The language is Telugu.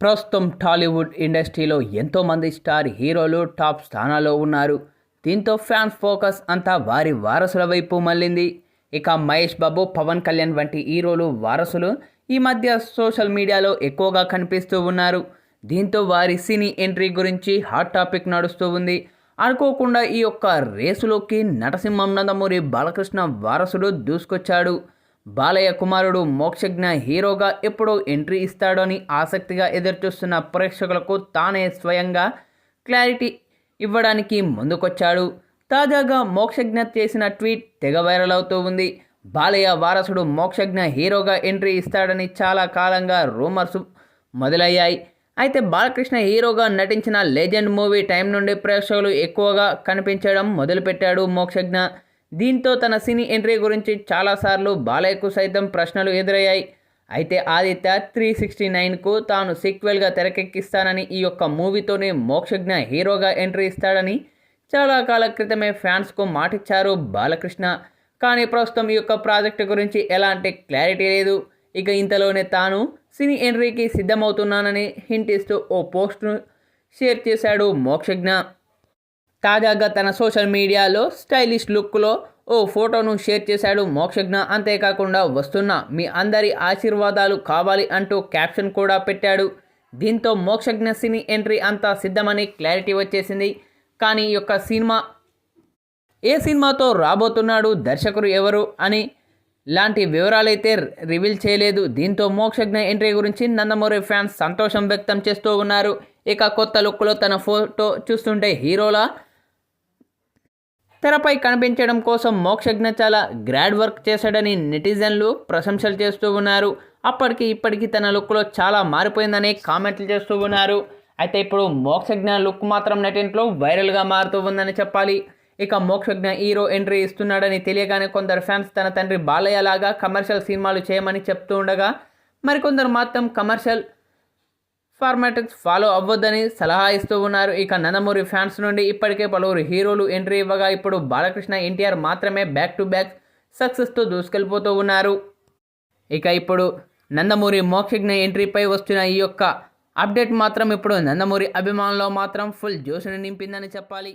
ప్రస్తుతం టాలీవుడ్ ఇండస్ట్రీలో ఎంతోమంది స్టార్ హీరోలు టాప్ స్థానాల్లో ఉన్నారు. దీంతో ఫ్యాన్స్ ఫోకస్ అంతా వారి వారసుల వైపు మళ్ళింది. ఇక మహేష్ బాబు పవన్ కళ్యాణ్ వంటి హీరోలు వారసులు ఈ మధ్య సోషల్ మీడియాలో ఎక్కువగా కనిపిస్తూ ఉన్నారు. దీంతో వారి సినీ ఎంట్రీ గురించి హాట్ టాపిక్ నడుస్తూ ఉంది. అనుకోకుండా ఈ యొక్క రేసులోకి నటసింహం నందమూరి బాలకృష్ణ వారసుడు దూసుకొచ్చాడు. బాలయ్య కుమారుడు మోక్షజ్ఞ హీరోగా ఎప్పుడో ఎంట్రీ ఇస్తాడని ఆసక్తిగా ఎదురుచూస్తున్న ప్రేక్షకులకు తానే స్వయంగా క్లారిటీ ఇవ్వడానికి ముందుకొచ్చాడు. తాజాగా మోక్షజ్ఞ చేసిన ట్వీట్ తెగ వైరల్ అవుతూ ఉంది. బాలయ్య వారసుడు మోక్షజ్ఞ హీరోగా ఎంట్రీ ఇస్తాడని చాలా కాలంగా రూమర్స్ మొదలయ్యాయి. అయితే బాలకృష్ణ హీరోగా నటించిన లెజెండ్ మూవీ టైం నుండి ప్రేక్షకులు ఎక్కువగా కనిపించడం మొదలుపెట్టాడు మోక్షజ్ఞ. దీంతో తన సినీ ఎంట్రీ గురించి చాలాసార్లు బాలయ్యకు సైతం ప్రశ్నలు ఎదురయ్యాయి. అయితే ఆదిత్య త్రీ సిక్స్టీ నైన్కు తాను సీక్వెల్గా తెరకెక్కిస్తానని ఈ యొక్క మూవీతోనే మోక్షజ్ఞ హీరోగా ఎంట్రీ ఇస్తాడని చాలా కాల క్రితమే ఫ్యాన్స్కు మాటిచ్చారు బాలకృష్ణ. కానీ ప్రస్తుతం ఈ యొక్క ప్రాజెక్టు గురించి ఎలాంటి క్లారిటీ లేదు. ఇక ఇంతలోనే తాను సినీ ఎంట్రీకి సిద్ధమవుతున్నానని హింట్ ఇస్తూ ఓ పోస్ట్ను షేర్ చేశాడు మోక్షజ్ఞ. తాజాగా తన సోషల్ మీడియాలో స్టైలిష్ లుక్లో ఓ ఫోటోను షేర్ చేశాడు మోక్షజ్ఞ. అంతేకాకుండా వస్తున్న మీ అందరి ఆశీర్వాదాలు కావాలి అంటూ క్యాప్షన్ కూడా పెట్టాడు. దీంతో మోక్షజ్ఞ సినీ ఎంట్రీ అంతా సిద్ధమని క్లారిటీ వచ్చేసింది. కానీ ఈ యొక్క సినిమా ఏ సినిమాతో రాబోతున్నాడు దర్శకుడు ఎవరు అని లాంటి వివరాలైతే రివీల్ చేయలేదు. దీంతో మోక్షజ్ఞ ఎంట్రీ గురించి నందమూరి ఫ్యాన్స్ సంతోషం వ్యక్తం చేస్తూ ఉన్నారు. ఇక కొత్త లుక్లో తన ఫోటో చూస్తుంటే హీరోలా తెరపై కనిపించడం కోసం మోక్షజ్ఞ చాలా గ్రాడ్ వర్క్ చేశాడని నెటిజన్లు ప్రశంసలు చేస్తూ ఉన్నారు. అప్పటికి ఇప్పటికీ తన లుక్లో చాలా మారిపోయిందని కామెంట్లు చేస్తూ ఉన్నారు. అయితే ఇప్పుడు మోక్షజ్ఞ లుక్ మాత్రం నెటింట్లో వైరల్గా మారుతూ ఉందని చెప్పాలి. ఇక మోక్షజ్ఞ హీరో ఎంట్రీ ఇస్తున్నాడని తెలియగానే కొందరు ఫ్యాన్స్ తన తండ్రి బాలయ్యలాగా కమర్షియల్ సినిమాలు చేయమని చెప్తూ ఉండగా మరికొందరు మాత్రం కమర్షియల్ ఫార్మాటిక్స్ ఫాలో అవ్వద్దని సలహా ఇస్తూ ఉన్నారు. ఇక నందమూరి ఫ్యాన్స్ నుండి ఇప్పటికే పలువురు హీరోలు ఎంట్రీ ఇవ్వగా ఇప్పుడు బాలకృష్ణ ఎన్టీఆర్ మాత్రమే బ్యాక్ టు బ్యాక్ సక్సెస్తో దూసుకెళ్ళిపోతూ ఉన్నారు. ఇక ఇప్పుడు నందమూరి మోక్షజ్ఞ ఎంట్రీపై వస్తున్న ఈ యొక్క అప్డేట్ మాత్రం ఇప్పుడు నందమూరి అభిమానుల్లో మాత్రం ఫుల్ జోషుని నింపిందని చెప్పాలి.